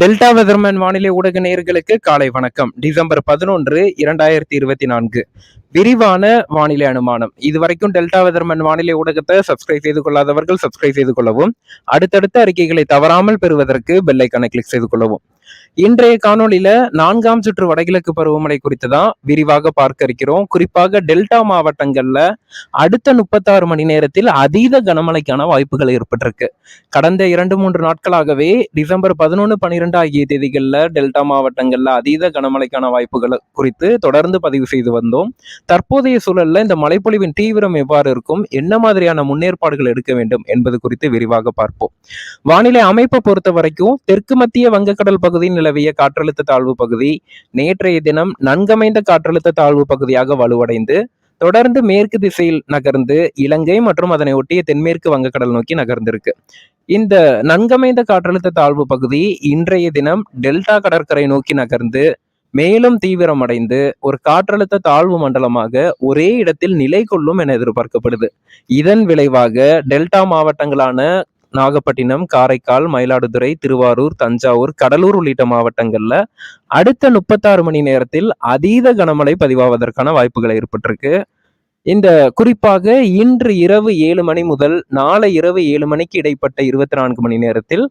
Delta weatherman வானிலை ஊடக நேயர்களுக்கு காலை வணக்கம். டிசம்பர் பதினொன்று இரண்டாயிரத்தி இருபத்தி நான்கு. விரிவான வானிலை அனுமானம். இதுவரைக்கும் டெல்டா வெதர்மேன் வானிலை ஊடகத்தை சப்ஸ்கிரைப் செய்து கொள்ளாதவர்கள் சப்ஸ்கிரைப் செய்து கொள்ளவும் அடுத்தடுத்த அறிக்கைகளை தவறாமல் பெறுவதற்கு பெல்லைக்கான கிளிக் செய்து கொள்ளவும். இன்றைய காணொளியில நான்காம் சுற்று வடகிழக்கு பருவமழை குறித்து தான் விரிவாக பார்க்க இருக்கிறோம். குறிப்பாக டெல்டா மாவட்டங்கள்ல அடுத்த முப்பத்தாறு மணி நேரத்தில் அதீத கனமழைக்கான வாய்ப்புகள் ஏற்பட்டிருக்கு. கடந்த இரண்டு மூன்று நாட்களாகவே டிசம்பர் பதினொன்று பன்னிரெண்டு ஆகிய தேதிகளில் டெல்டா மாவட்டங்கள்ல அதீத கனமழைக்கான வாய்ப்புகள் குறித்து தொடர்ந்து பதிவு செய்து வந்தோம். தற்போதைய சூழல்ல இந்த மழைப்பொழிவின் தீவிரம் எவ்வாறு இருக்கும் என்ன மாதிரியான முன்னேற்பாடுகள் எடுக்க வேண்டும் என்பது குறித்து விரிவாக பார்ப்போம். வானிலை அமைப்பை பொறுத்த வரைக்கும் தெற்கு மத்திய வங்கக்கடல் பகுதியில் நிலவிய காற்றழுத்த தாழ்வு பகுதி நேற்றைய தினம் நன்கமைந்த காற்றழுத்த தாழ்வு பகுதியாக வலுவடைந்து தொடர்ந்து மேற்கு திசையில் நகர்ந்து இலங்கை மற்றும் அதனை ஒட்டிய தென்மேற்கு வங்கக்கடல் நோக்கி நகர்ந்திருக்கு. இந்த நன்கமைந்த காற்றழுத்த தாழ்வு பகுதி இன்றைய தினம் டெல்டா கடற்கரை நோக்கி நகர்ந்து மேலும் தீவிரமடைந்து ஒரு காற்றழுத்த தாழ்வு மண்டலமாக ஒரே இடத்தில் நிலை கொள்ளும் என எதிர்பார்க்கப்படுது. இதன் விளைவாக டெல்டா மாவட்டங்களான நாகப்பட்டினம் காரைக்கால் மயிலாடுதுறை திருவாரூர் தஞ்சாவூர் கடலூர் உள்ளிட்ட மாவட்டங்கள்ல அடுத்த முப்பத்தாறு மணி நேரத்தில் அதீத கனமழை பதிவாவதற்கான வாய்ப்புகள் ஏற்பட்டிருக்கு. இந்த குறிப்பாக இன்று இரவு ஏழு மணி முதல் நாளை இரவு ஏழு மணிக்கு இடைப்பட்ட இருபத்தி நான்கு மணி நேரத்தில்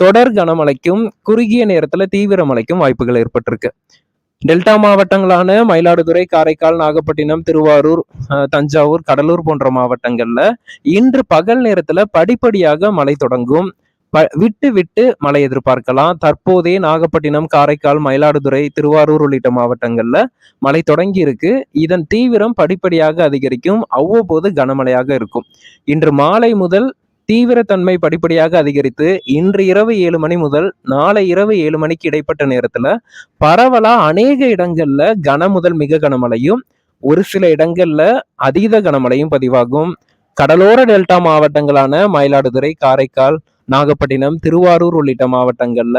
தொடர் கனமழைக்கும் குறுகிய நேரத்துல தீவிர மழைக்கும் வாய்ப்புகள் ஏற்பட்டிருக்கு. டெல்டா மாவட்டங்களான மயிலாடுதுறை காரைக்கால் நாகப்பட்டினம் திருவாரூர் அஹ், தஞ்சாவூர் கடலூர் போன்ற மாவட்டங்கள்ல இன்று பகல் நேரத்துல படிப்படியாக மழை தொடங்கும். ப- விட்டு விட்டு மழை எதிர்பார்க்கலாம். தற்போதே நாகப்பட்டினம் காரைக்கால் மயிலாடுதுறை திருவாரூர் உள்ளிட்ட மாவட்டங்கள்ல மழை தொடங்கி இருக்கு இதன் தீவிரம் படிப்படியாக அதிகரிக்கும். அவ்வப்போது கனமழையாக இருக்கும். இன்று மாலை முதல் தீவிரத்தன்மை படிப்படியாக அதிகரித்து இன்று இரவு ஏழு மணி முதல் நாளை இரவு ஏழு மணிக்கு இடைப்பட்ட நேரத்துல பரவலா அநேக இடங்கள்ல கன முதல் மிக கனமழையும் ஒரு சில இடங்கள்ல அதீத கனமழையும் பதிவாகும். கடலோர டெல்டா மாவட்டங்களான மயிலாடுதுறை காரைக்கால் நாகப்பட்டினம் திருவாரூர் உள்ளிட்ட மாவட்டங்கள்ல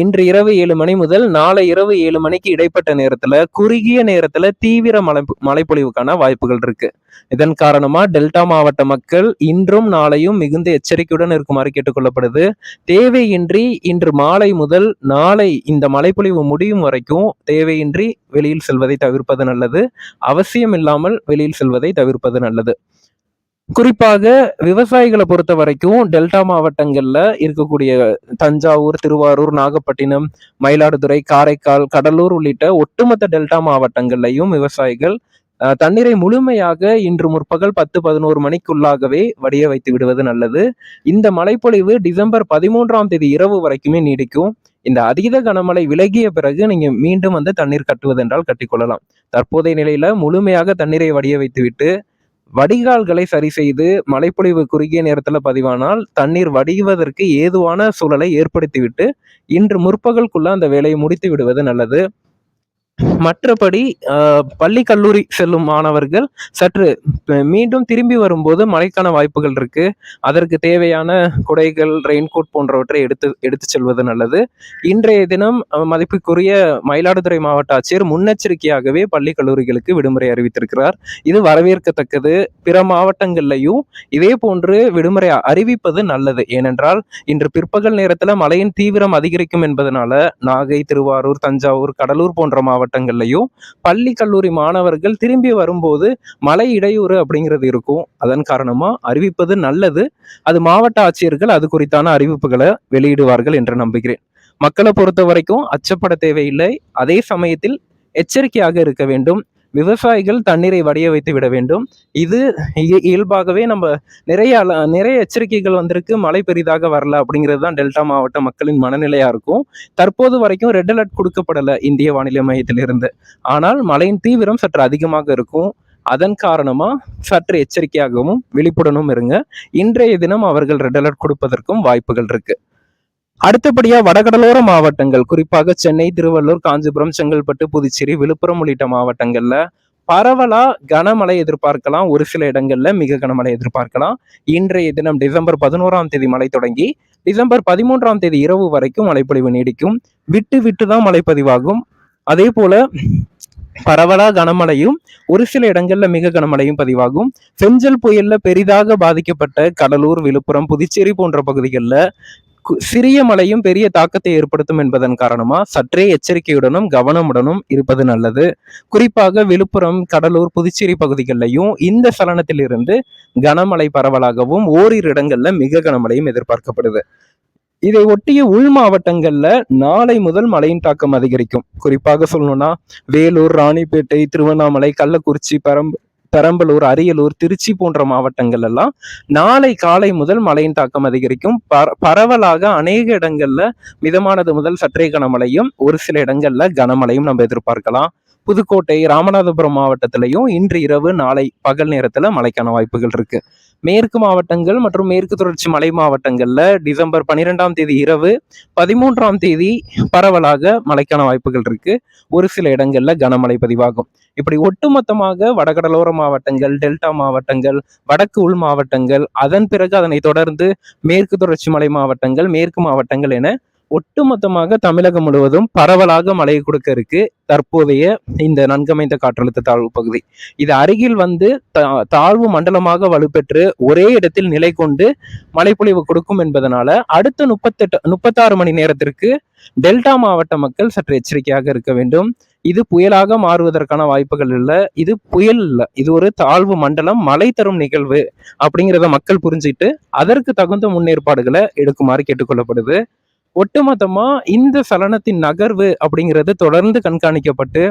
இன்று இரவு ஏழு மணி முதல் நாளை இரவு ஏழு மணிக்கு இடைப்பட்ட நேரத்துல குறுகிய நேரத்துல தீவிர மழை மழைப்பொழிவுக்கான வாய்ப்புகள் இருக்கு. இதன் காரணமா டெல்டா மாவட்ட மக்கள் இன்றும் நாளையும் மிகுந்த எச்சரிக்கையுடன் இருக்குமாறு கேட்டுக்கொள்ளப்படுது. தேவையின்றி இன்று மாலை முதல் நாளை இந்த மழைப்பொழிவு முடியும் வரைக்கும் தேவையின்றி வெளியில் செல்வதை தவிர்ப்பது நல்லது. அவசியம் இல்லாமல் வெளியில் செல்வதை தவிர்ப்பது நல்லது. குறிப்பாக விவசாயிகளை பொறுத்த வரைக்கும் டெல்டா மாவட்டங்கள்ல இருக்கக்கூடிய தஞ்சாவூர் திருவாரூர் நாகப்பட்டினம் மயிலாடுதுறை காரைக்கால் கடலூர் உள்ளிட்ட ஒட்டுமொத்த டெல்டா மாவட்டங்கள்லையும் விவசாயிகள் தண்ணீரை முழுமையாக இன்று முற்பகல் பத்து பதினோரு மணிக்குள்ளாகவே வடிய வைத்து விடுவது நல்லது. இந்த மழைப்பொழிவு டிசம்பர் பதிமூன்றாம் தேதி இரவு வரைக்குமே நீடிக்கும். இந்த அதீத கனமழை விலகிய பிறகு நீங்க மீண்டும் வந்து தண்ணீர் கட்டுவதென்றால் கட்டிக்கொள்ளலாம். தற்போதைய நிலையில முழுமையாக தண்ணீரை வடிய வைத்துவிட்டு வடிகால்களை சரி செய்து மழைப்பொழிவு குறுகிய நேரத்தில் பதிவானால் தண்ணீர் வடிவதற்கு ஏதுவான சூழலை ஏற்படுத்திவிட்டு இன்று முற்பகலுக்குள்ள அந்த வேலையை முடித்து விடுவது நல்லது. மற்றபடி ஆஹ், பள்ளி கல்லூரி செல்லும் மாணவர்கள் சற்று மீண்டும் திரும்பி வரும்போது மழைக்கான வாய்ப்புகள் இருக்கு. அதற்கு தேவையான குடைகள் ரெயின்கோட் போன்றவற்றை எடுத்து எடுத்து செல்வது நல்லது. இன்றைய தினம் மதிப்புக்குரிய மயிலாடுதுறை மாவட்ட ஆட்சியர் முன்னெச்சரிக்கையாகவே பள்ளி கல்லூரிகளுக்கு விடுமுறை அறிவித்திருக்கிறார். இது வரவேற்கத்தக்கது. பிற மாவட்டங்கள்லையும் இதே போன்று விடுமுறை அறிவிப்பது நல்லது. ஏனென்றால் இன்று பிற்பகல் நேரத்தில் மழையின் தீவிரம் அதிகரிக்கும் என்பதனால நாகை திருவாரூர் தஞ்சாவூர் கடலூர் போன்ற மாவட்டங்கள்லையும் பள்ளி கல்லூரி மாணவர்கள் திரும்பி வரும்போது மழை இடையூறு அப்படிங்கிறது இருக்கும். அதன் காரணமா அறிவிப்பது நல்லது. அது மாவட்ட ஆட்சியர்கள் அது குறித்தான அறிவிப்புகளை வெளியிடுவார்கள் என்று நம்புகிறேன். மக்களை பொறுத்த வரைக்கும் அச்சப்பட தேவையில்லை. அதே சமயத்தில் எச்சரிக்கையாக இருக்க வேண்டும். விவசாயிகள் தண்ணீரை வடிய வைத்து விட வேண்டும். இது இயல்பாகவே நம்ம நிறைய அல- நிறைய எச்சரிக்கைகள் வந்திருக்கு. மழை பெரிதாக வரல அப்படிங்கிறது தான் டெல்டா மாவட்ட மக்களின் மனநிலையாக இருக்கும். தற்போது வரைக்கும் ரெட் அலர்ட் கொடுக்கப்படலை இந்திய வானிலை மையத்திலிருந்து. ஆனால் மழையின் தீவிரம் சற்று அதிகமாக இருக்கும். அதன் காரணமா சற்று எச்சரிக்கையாகவும் விழிப்புடனும் இருங்க. இன்றைய தினம் அவர்கள் ரெட் அலர்ட் கொடுப்பதற்கும் வாய்ப்புகள் இருக்கு. அடுத்தபடியா வடகடலோர மாவட்டங்கள் குறிப்பாக சென்னை திருவள்ளூர் காஞ்சிபுரம் செங்கல்பட்டு புதுச்சேரி விழுப்புரம் உள்ளிட்ட மாவட்டங்கள்ல பரவலா கனமழை எதிர்பார்க்கலாம். ஒரு சில இடங்கள்ல மிக கனமழை எதிர்பார்க்கலாம். இன்றைய தினம் டிசம்பர் பதினோராம் தேதி மழை தொடங்கி டிசம்பர் பதிமூன்றாம் தேதி இரவு வரைக்கும் மழைப்பொழிவு நீடிக்கும். விட்டு விட்டு தான் மழை பதிவாகும் அதே போல பரவலா கனமழையும் ஒரு சில இடங்கள்ல மிக கனமழையும் பதிவாகும். செஞ்சல் புயல்ல பெரிதாக பாதிக்கப்பட்ட கடலூர் விழுப்புரம் புதுச்சேரி போன்ற பகுதிகளில் சிறிய மழையும் பெரிய தாக்கத்தை ஏற்படுத்தும் என்பதன் காரணமா சற்றே எச்சரிக்கையுடனும் கவனமுடனும் இருப்பது நல்லது. குறிப்பாக விழுப்புரம் கடலூர் புதுச்சேரி பகுதிகளிலையும் இந்த சலனத்திலிருந்து கனமழை பரவலாகவும் ஓரிரு இடங்கள்ல மிக கனமழையும் எதிர்பார்க்கப்படுது. இதை ஒட்டிய உள் மாவட்டங்கள்ல நாளை முதல் மழையின் தாக்கம் அதிகரிக்கும். குறிப்பாக சொல்லணும்னா வேலூர் ராணிப்பேட்டை திருவண்ணாமலை கள்ளக்குறிச்சி பெரம்ப பெரம்பலூர் அரியலூர் திருச்சி போன்ற மாவட்டங்கள் எல்லாம் நாளை காலை முதல் மழையின் தாக்கம் அதிகரிக்கும். பர- பரவலாக அநேக இடங்கள்ல மிதமானது முதல் சற்றே கனமழையும் ஒரு சில இடங்கள்ல கனமழையும் நம்ம எதிர்பார்க்கலாம். புதுக்கோட்டை ராமநாதபுரம் மாவட்டத்திலையும் இன்று இரவு நாளை பகல் நேரத்துல மழைக்கான வாய்ப்புகள் இருக்கு. மேற்கு மாவட்டங்கள் மற்றும் மேற்கு தொடர்ச்சி மலை மாவட்டங்கள்ல டிசம்பர் பன்னிரெண்டாம் தேதி இரவு பதிமூன்றாம் தேதி பரவலாக மழைக்கான வாய்ப்புகள் இருக்கு. ஒரு சில இடங்கள்ல கனமழை பதிவாகும். இப்படி ஒட்டுமொத்தமாக வடகடலோர மாவட்டங்கள் டெல்டா மாவட்டங்கள் வடக்கு உள் மாவட்டங்கள் அதன் பிறகு அதனை தொடர்ந்து மேற்கு தொடர்ச்சி மலை மாவட்டங்கள் மேற்கு மாவட்டங்கள் என ஒட்டுமொத்தமாக தமிழகம் முழுவதும் பரவலாக மழை கொடுக்க இருக்கு. தற்போதைய இந்த நன்கமைந்த காற்றழுத்த தாழ்வு பகுதி. இது அருகில் வந்து தா- தாழ்வு மண்டலமாக வலுப்பெற்று ஒரே இடத்தில் நிலை கொண்டு மழைப்பொழிவு கொடுக்கும் என்பதனால அடுத்த முப்பத்தெட்டு முப்பத்தாறு மணி நேரத்திற்கு டெல்டா மாவட்ட மக்கள் சற்று எச்சரிக்கையாக இருக்க வேண்டும். இது புயலாக மாறுவதற்கான வாய்ப்புகள் இல்லை. இது புயல் இல்லை. இது ஒரு தாழ்வு மண்டலம் மழை தரும் நிகழ்வு அப்படிங்கிறத மக்கள் புரிஞ்சுட்டு அதற்கு தகுந்த முன்னேற்பாடுகளை எடுக்குமாறு கேட்டுக்கொள்ளப்படுது. ஒட்டுமொத்தமா இந்த சலனத்தின் நகர்வு அப்படிங்கிறது தொடர்ந்து கண்காணிக்கப்பட்டு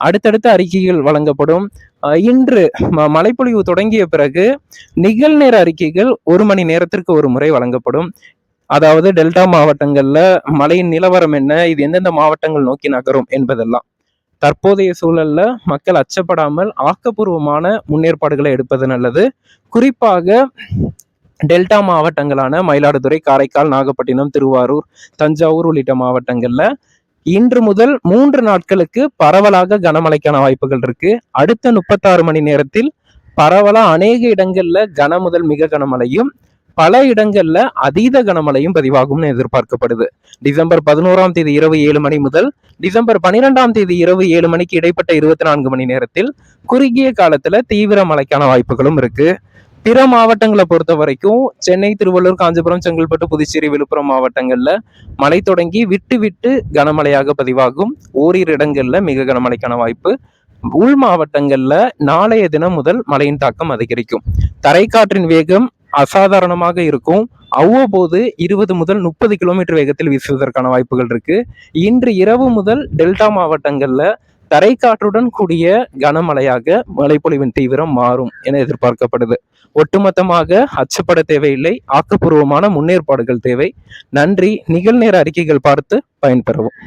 அடுத்தடுத்த அறிக்கைகள் வழங்கப்படும். அஹ் இன்று மழைப்பொழிவு தொடங்கிய பிறகு நிகழ்நேர அறிக்கைகள் ஒரு மணி நேரத்திற்கு ஒரு முறை வழங்கப்படும். அதாவது டெல்டா மாவட்டங்கள்ல மழையின் நிலவரம் என்ன இது எந்தெந்த மாவட்டங்கள் நோக்கி நகரும் என்பதெல்லாம். தற்போதைய சூழல்ல மக்கள் அச்சப்படாமல் ஆக்கப்பூர்வமான முன்னேற்பாடுகளை எடுப்பது நல்லது. குறிப்பாக டெல்டா மாவட்டங்களான மயிலாடுதுறை காரைக்கால் நாகப்பட்டினம் திருவாரூர் தஞ்சாவூர் உள்ளிட்ட மாவட்டங்கள்ல இன்று முதல் மூன்று நாட்களுக்கு பரவலாக கனமழைக்கான வாய்ப்புகள் இருக்கு. அடுத்த முப்பத்தாறு மணி நேரத்தில் பரவலா அநேக இடங்கள்ல கன முதல் மிக கனமழையும் பல இடங்கள்ல அதீத கனமழையும் பதிவாகும்னு எதிர்பார்க்கப்படுது. டிசம்பர் பதினோராம் தேதி இரவு ஏழு மணி முதல் டிசம்பர் பனிரெண்டாம் தேதி இரவு ஏழு மணிக்கு இடைப்பட்ட இருபத்தி நான்கு மணி நேரத்தில் குறுகிய காலத்துல தீவிர மழைக்கான வாய்ப்புகளும் இருக்கு. பிற மாவட்டங்களை பொறுத்த வரைக்கும் சென்னை திருவள்ளூர் காஞ்சிபுரம் செங்கல்பட்டு புதுச்சேரி விழுப்புரம் மாவட்டங்கள்ல மழை தொடங்கி விட்டு விட்டு கனமழையாக பதிவாகும். ஓரிரு இடங்கள்ல மிக கனமழைக்கான வாய்ப்பு. உள் மாவட்டங்கள்ல நாளைய தினம் முதல் மழையின் தாக்கம் அதிகரிக்கும். தரைக்காற்றின் வேகம் அசாதாரணமாக இருக்கும். அவ்வப்போது இருபது முதல் முப்பது கிலோமீட்டர் வேகத்தில் வீசுவதற்கான வாய்ப்புகள் இருக்கு. இன்று இரவு முதல் டெல்டா மாவட்டங்கள்ல தரைக்காற்றுடன் கூடிய கனமழையாக மழைப்பொழிவின் தீவிரம் மாறும் என எதிர்பார்க்கப்படுது. ஒட்டுமொத்தமாக அச்சப்பட தேவையில்லை ஆக்கப்பூர்வமான முன்னேற்பாடுகள் தேவை. நன்றி நிகழ்நேர அறிக்கைகள் பார்த்து பயன்பெறவும்.